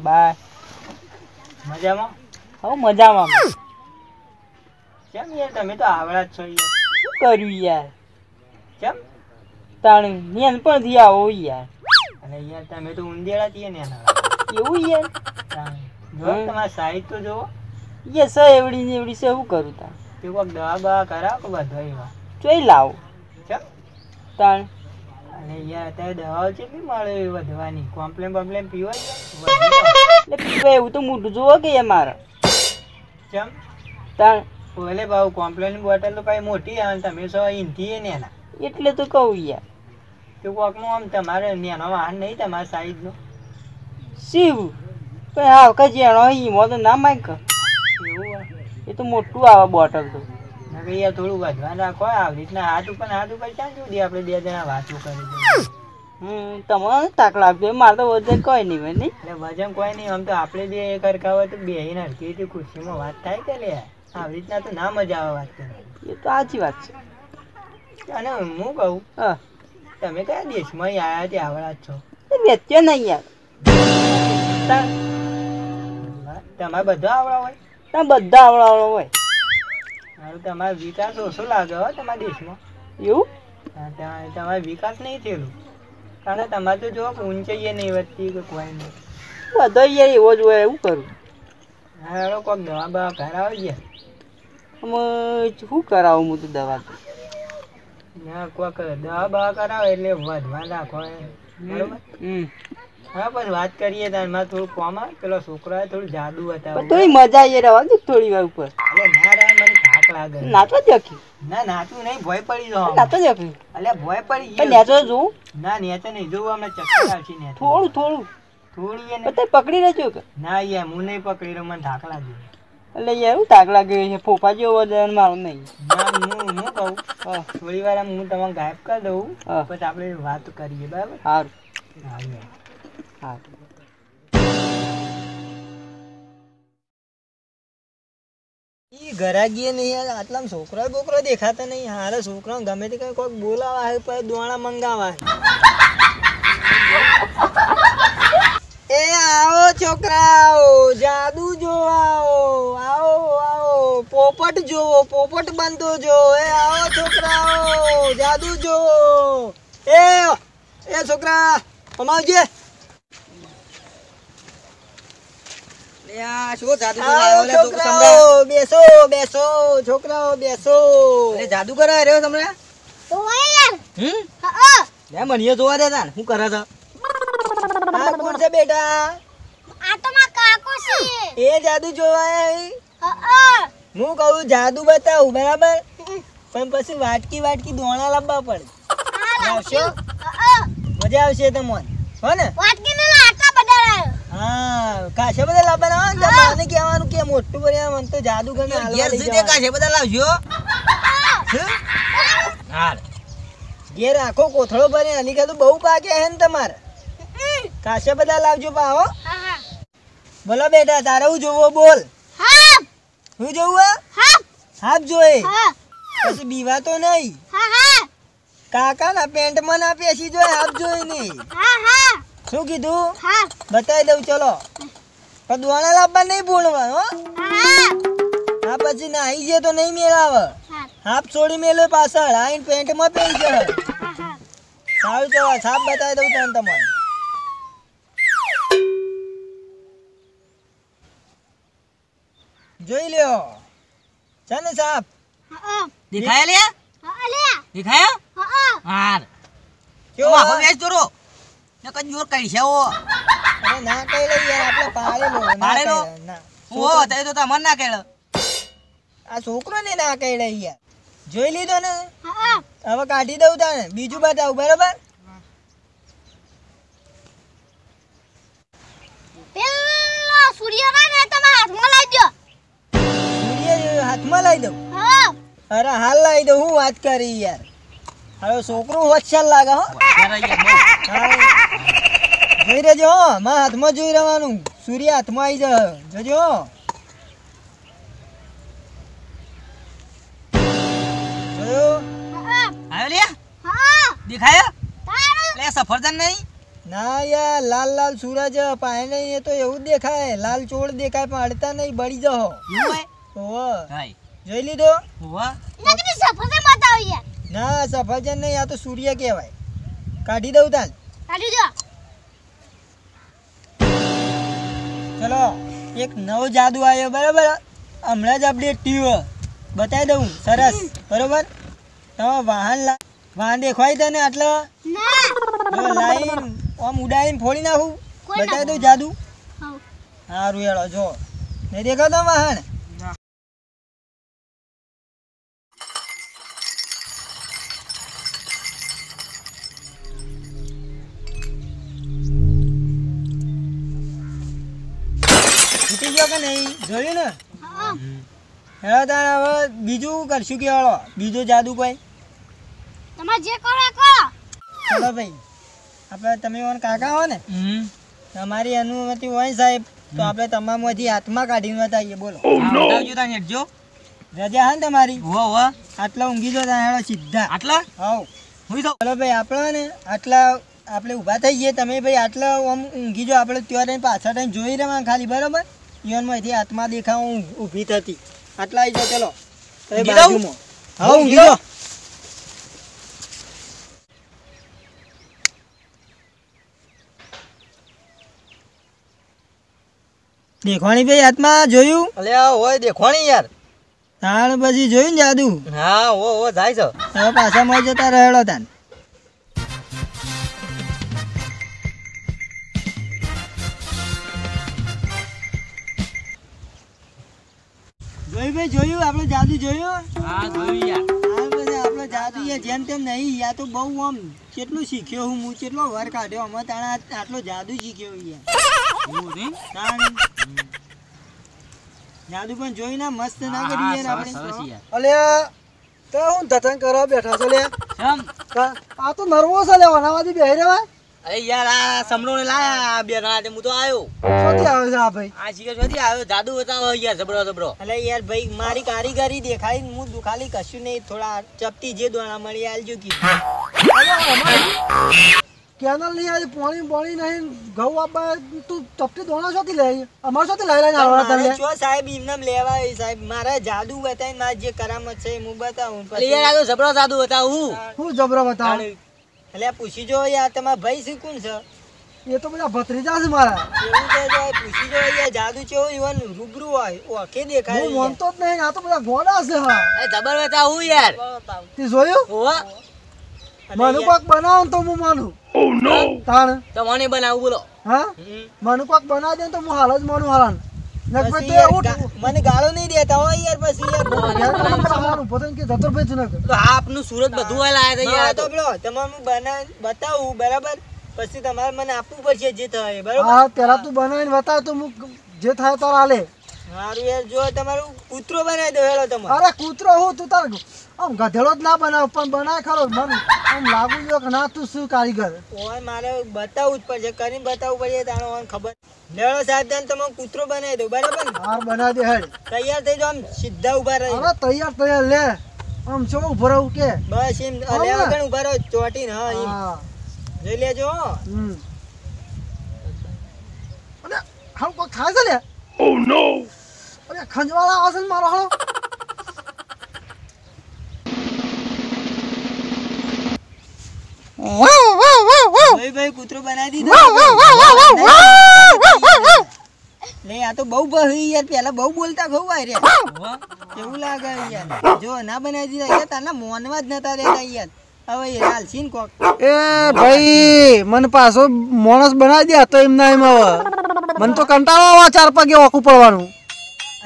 Hello by મજામાં? હો મજામાં. કેમ યાર તમે તો આવડા જ છો યાર. કર્યું યાર? કેમ? તાણ નાનપણથી આવો યાર. અને યાર તમે તો ઉંદેડા છીએ ને એવું યાર? જો. તમારા સાઈડ તો જોવો. યે સ એવડી ને એવડી છે હું કરું તા તે કોક દવા બવા કરાવો બધા એવા? ચોઈ લાવો. કેમ? તાણ. અને યાર અત્યારે દવાઓ કેટલી મળે વધવાની? કોમ્પ્લેન બોમ્પ્લેન પીવો એટલે પીવા એવું તો મોટું જોવો કે યાર મારે? કેમ તાણ? ભલે ભાવ કોમ્પ્લેન બોટલ તો કઈ મોટી આવે ને તમે સો ઈંથી ને એના એટલે તો કહું યાર. તો કોકનું આમ તમારે નેનો વાહન નહીં તમારા સાઈડનો શિવ? પણ આવ વખત જેણો ઈમો તો ના માગ એવું એ તો મોટું આવે બોટલ તો. યાર થોડું વધવા રાખો. આવી રીતના હાથ ઉપર હાથ ઉપર ક્યાં સુધી આપણે બે જણા વાતો કરી તમારે તાક લાગજો મારે તો વજન કોઈ નહીં હોય નહીં. એટલે વજન કોઈ નહીં આમ તો આપણે જે એ કરતા હોય તો બેહીને હરખી રીતે ખુશીમાં વાત થાય કે લે આવી રીતના તો ના મજા આવે વાત કરવાની. એ તો સાચી વાત છે. અને હું કહું હા. તમે કયા દેશમાં આવ્યા તે આવડા છો? વેચ્યો નહીં યાર. તમારે બધા આવડા હોય? તાણ બધા આવડા આવડો હોય. મારું તમારો વિકાસ ઓછો લાગે હો તમારા દેશમાં. એવું? તમારો વિકાસ નહીં થયેલું. કારણ કે તમારે તો જો ઊંચાઈએ નહીં વધતી કે કોઈ નહીં. બધો યાર એવો જ હોય એવું કરું? હા હવે કોઈક દવા બવા કરાવે ગયા અમે શું કરાવું હું તો દવા તો? ના કોઈક દવા બવા કરાવે એટલે વધવા રાખો. બરોબર? હમ. હા વાત કરીએ તાર મારે થોડું કોમ પેલો છોકરાએ થોડું જાદુ બતાવ્યું થોડી મજા આવી રહેવા દે થોડી વાર ઉપર. એટલે ના રહે મને થાક લાગે. નાચો જખ્યું ના નાચું નહીં ભય પડી જાવ નાચો જખ્યું એટલે ભય પડી ગયો. નેચો જોઉં. ના નેચે નહીં જોવું અમને ચક્કર આવશે ને થોડું થોડું. થોડી એને પણ પકડી રહ્યો કે. ના યાર હું નહીં પકડી રહ્યો મને થાક લાગે. એટલે યાર હું તાક લાગે છે. ફોફા જેવો વજન મારું નહીં. ના હું હું કહું. થોડી વાર હું તમને ગાયબ કરી દઉં પછી આપણે વાત કરીએ બરાબર? સારું હા છોકરો દેખાતા નહીં. હારે છોકરો ગમે તે કઈ કોઈક બોલાવા હે પછી એ આવો છોકરાઓ, જાદુ જોવા આવો આવો આવો પોપટ જોવો, પોપટ બનતો જો એ આવો છોકરાઓ, જાદુ જોવો. એ એ છોકરા, અમાવજે શું જાદુ આવો છોકરાઓ બેસો બેસો છોકરાઓ બેસો. જાદુ કરાય રહ્યો તમને? હમ? મને જોવા દેતા ને શું કરે છે? આ કોણ છે બેટા? એ જાદુ જોવાય હું કહું જાદુ બતાવું બરાબર? પણ પછી વાટકી વાટકી દોણા લાવવા પડે. આવશે? મજા આવશે તમને. હો ને? હા કાશે બધા લાવવાના ને માને કહેવાનું કે મોટું બન્યા મને તો જાદુ ગમે હાલવા ઘેર સુધી કાશે બધા લાવજો? હાલ. ઘેર આખો કોથળો ભરે અને કાં બહુ પાકે હે ને તમારે? કાશે બધા લાવજો પા બોલો બેટા તારે હું જોવો બોલ. હું જોવું? હાફ જોઈએ પછી બીવા તો નહીં. કાકા ના પેન્ટમાં ના પેસી જોયે હાફ જોઈ નહીં. શું કીધું? બતાવી દઉં ચલો. પણ દોણા લાવવા નહીં ભૂલવા હો. હા. પછી નાહી છે તો નહીં મેળાવે. હાફ છોડી મેલો પાછળ આઈને પેન્ટમાં પહેરી છે સારું ચલો સાફ બતાવી દઉં તને તમારે જોઈ લ્યો. છે ને સાફ દેખાયા લ્યા? દેખાયા? હાલ કેવો આખો હે? વેચ દોરો ને જોર કઈ છે ઓ અરે ના કઈ લઈ યાર આપણે પાડેલો ના પાડેલો? કઈ ના? ઓ તે તો તમને ના કેળ આ છોકરો ને ના કઈ લઈ યાર. જોઈ લીધો ને? હવે કાઢી દઉં તાને બીજું બતાવું બરાબર? સૂર્ય હાથમાં લઈ દઉં? અરે હાલ લઈ દઉં હું વાત કરી યાર. હવે છોકરું હોશિયાર લાગે હો. હા. જોઈ રહેજો હો. મારા હાથમાં જોઈ રહેવાનું. સૂર્ય હાથમાં આવી જોજો. દેખાયા? લે સફરજન નહીં? ના યાર લાલ લાલ સૂરજ પાય નહીં એ તો એવું દેખાય. લાલ ચોળ દેખાય પણ અડતા નહીં બળી જહો જોઈ લીધો? ના સફરજન નહીં આ તો સૂર્ય કહેવાય. કાઢી દઉં તાન ચલો એક નવો જાદુ આવ્યો બરાબર? હમણાં જ અપડેટ થયું બતાવી દઉં સરસ બરોબર? તમે વાહન વાહન દેખવાય તને આટલો? લાઈન આમ ઉડાવીને ફોડી નાખું? બતાવી દઉં જાદુ? સારું હેડો જો. નહીં દેખાતો વાહન. તાર હવે બીજું કરશું કે હેળો બીજો જાદુ કોઈ? તમે જે કરો કરો. ચલો ભાઈ. આપણે તમે ઓન કાકા હો ને? તમારી અનુમતિ હોય સાહેબ તો આપણે તમામમાંથી હાથમાં કાઢીને બતાવીએ. બોલો. બતાવજો તાને હેડજો રજા હા ને તમારી? વાહ હો. આટલા ઊંઘી જો હેળો સીધા. આટલા? હોવ. હું તો ચલો ભાઈ આપણે ને આટલા આપણે ઊભા થઈ જઈએ તમે ભાઈ આટલા આમ ઊંઘી જો. આપણે ત્યાં રહીને પાછળ રહીને જોઈ રહેવાનું ખાલી બરાબર? ઈવનમાંથી હાથમાં દેખાવ હું ઊભી થતી. આટલા આવી જાઓ ચલો. બાજુમાં. હા ઊંઘી દેખવાણી ભાઈ હાથમાં જોયું? અલ્યા હોય દેખવાણી યાર. તાણ પછી જોયું ને જાદુ? હા ઓ ઓ જાય છે. હવે પાછા મળી જતા રહેલો તાન ભાઈ જોયું? આપણે જાદુ જોયું? હા જોયું યાર. આ પછી જાદુ યાર જેમ તેમ નહીં યા તો બહુ આમ કેટલું શીખ્યો હું હું કેટલો વર કાઢ્યો અમે તાણા આટલો જાદુ શીખ્યો યાર. જાદુ પણ જોઈ ના મસ્ત ના કરી યાર આપણે. અલે તો હું ધતન કરવા બેઠા છો લે. આ તો નર્વસ છે લે વનાવાથી બેહી રહેવાય. અરે યાર આ સમરો ને લાયા બે ગણા હું તો આવ્યો શોથી આવે આ ભાઈ? આ આવ્યો. જાદુ બતાવો યાર જબરો જબરો. અલે યાર ભાઈ મારી કારીગરી દેખાઈ હું દુખાલી કશું નહીં થોડા ચપટી જે દોણા મળી આલજો કીધું. કેનલ નહીં આજે પાણી પાણી નહીં ઘઉં આપવા તું તપતી દોણા સોથી અમાર લઈ લઈને આવવાના તને જો સાહેબ એમનેમ લેવા સાહેબ. મારે જાદુ બતાવીને મારા જે કરામત છે હું બતાવું. યાર આ તો જબરો જાદુ બતાવું. હું. જબરો બતાવ? એટલે પૂછી જો યાર તમારા ભાઈ શું કોણ છે? એ તો બધા ભત્રીજા છે મારા. એવું છે તો પૂછી જો યાર જાદુ છે ઇવન રૂબરૂ હોય ઓકે દેખાય હું માનતો જ નહીં આ તો બધા ગોડા છે હા. એ જબર બતાવું યાર. તે જોયું? ઓવા મનુ પાક બનાવ તો હું માનું. તાણ. તો મને બનાવું બોલો. હા? મનુ પાક બનાવી દે તો હું હાલ જ માનું હાલાન. મને ગાળો નહીં દેતા હોય યાર પછી યાર તો મને હાલાનું પોતાને કે જતો ભાઈ તું તો આપનું સુરત બધું લાયા હતા યાર. તો પેલો તમારે બના બતાવું બરાબર? પછી તમારે મને આપવું પડશે જે થાય બરાબર? હા પેલા તું બનાવીને બતાવ તો હું જે થાય તાર હાલે. સારું યાર જો તમારું કૂતરો બનાવી દો હેલો તમે અરે કૂતરો હું તું તાર આમ ગધેડો જ ના બનાવ પણ બનાય ખરો મન આમ લાગુ જો કે ના તું શું કારીગર? ઓય મારે બતાવવું જ પડશે કરીને બતાવવું પડશે તારો ઓન ખબર. લેડો સાહેબ તને તમે કૂતરો બનાવી દો બરાબર ને? હાર બનાવી દે હેડ. તૈયાર થઈ જાઓ આમ સીધા ઊભા રહી. અરે તૈયાર તૈયાર લે. આમ છો ઊભો રહું કે. બસ એમ લેવા ને? ઊભા રહો ચોટીને હા એમ. જોઈ લેજો હમ. અને હાલ કોઈ ખાય છે લે અરે ખંજવાળા આવે છે મારો હાલો. ભાઈ ભાઈ કૂતરો બનાવી દીધો. લે આ તો બહુ બહુ યાર પેલા બહુ બોલતા આય રે કેવું લાગે યાર? જો ના બનાવી દીધા યાર તાના મોનમાં જ નતા દેતા યાર. હવે એ હાલશી છીન કોક. એ ભાઈ મને પાછો માણસ બનાવી દે તો એમ ના એમ હવે. મને તો કંટાળો આવે ચાર પગે ઓખું પડવાનું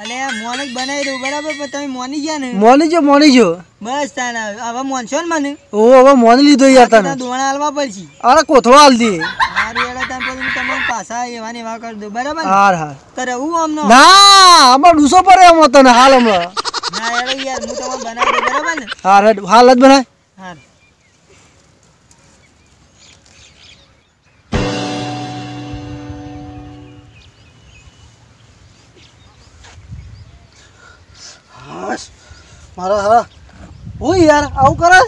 અલે મોન જ બનાવી દઉં બરાબર? પણ તમે મોની ગયા ને? મોની જો મોની જો. બસ તાના હવે મોનશો ને મને? ઓ હવે મોન લીધો યાર તને. દોણા હાલવા પડશે. અરે કોથળો હાલ દે. હારું હેડો તાન પછી તમને પાછા એવા ને એવા કરી દઉં. બરાબર? હાર હાર. તો રહું આમનો? ના અમાર ડૂસો પડે એમ તને હાલ હમણાં. ના એડો યાર હું તમને બનાવી દઉં બરાબર ને? હાર હાલ જ બનાય. હા મારા હા હું યાર આવું કરે?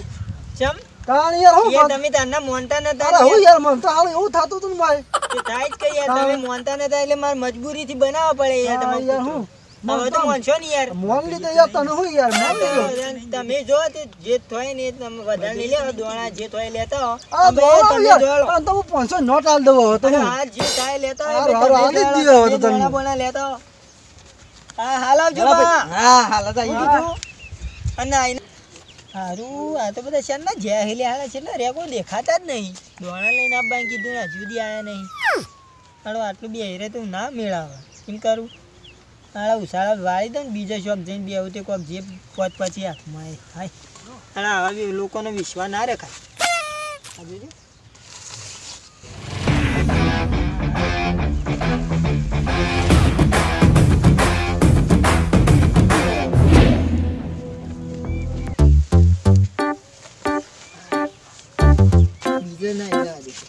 ચમ? તાણ યાર હું યાર તમે તારના મોનતા નતા અરે હું યાર મને તો હાલ એવું થતું હતું ભાઈ. તે થાય જ કે યાર તમે મોનતા નતા એટલે મારે મજબૂરીથી બનાવવા પડે યાર હા, યાર હું હવે તો મોનશો ને યાર. મોન લીધે યાર તને હું યાર મોન લીધે? તમે જો તે જે થોય ને તમે વધારે નહીં લેવા દોણા જે થોય લેતા હો. તમે તમે યાર દોડો. આ 500 નોટ આલ દઉં હવે તો હા જે થાય લેતા હારું, હોય હારું, જ દીધો હવે તો તમે બોણા લેતા હો. હા હાલ આવજો હા હાલ. કીધું? અને આઈને સારું આ તો બધા છે ને જેહેલી હાલે છે એટલે રેકો દેખાતા જ નહીં. દોણા લઈને આપવાનું કીધું ને હજુ સુધી આવ્યા નહીં. હાલો, આટલું બી હેરે તો ના મેળાવે. કેમ કરું? હાલા, ઉછાળા વાળી દઉં ને બીજો શોખ જઈને બે આવું તે કોઈક જે પોત પછી હાથમાં હાય. હાલા, આવા લોકોનો વિશ્વાસ ના રખાય. 全ないなでしょ。